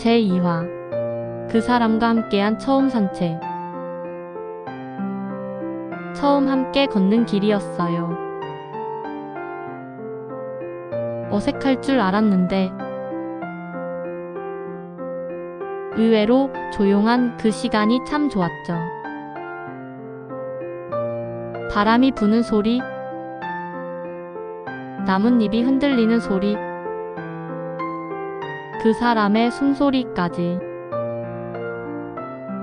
제2화 그 사람과 함께한 처음 산책 처음 함께 걷는 길이었어요. 어색할 줄 알았는데 의외로 조용한 그 시간이 참 좋았죠. 바람이 부는 소리, 나뭇잎이 흔들리는 소리, 그 사람의 숨소리까지.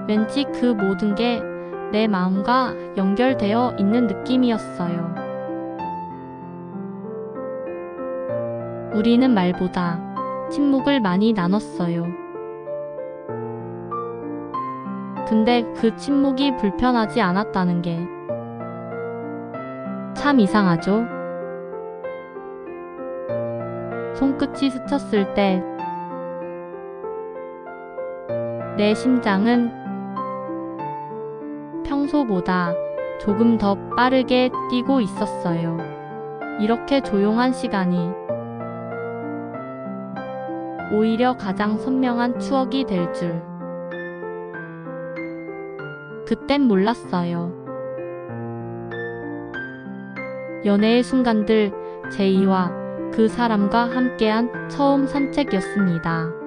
왠지 그 모든 게 내 마음과 연결되어 있는 느낌이었어요. 우리는 말보다 침묵을 많이 나눴어요. 근데 그 침묵이 불편하지 않았다는 게 참 이상하죠? 손끝이 스쳤을 때 내 심장은 평소보다 조금 더 빠르게 뛰고 있었어요. 이렇게 조용한 시간이 오히려 가장 선명한 추억이 될 줄. 그땐 몰랐어요. 연애의 순간들 제2와 그 사람과 함께한 처음 산책이었습니다.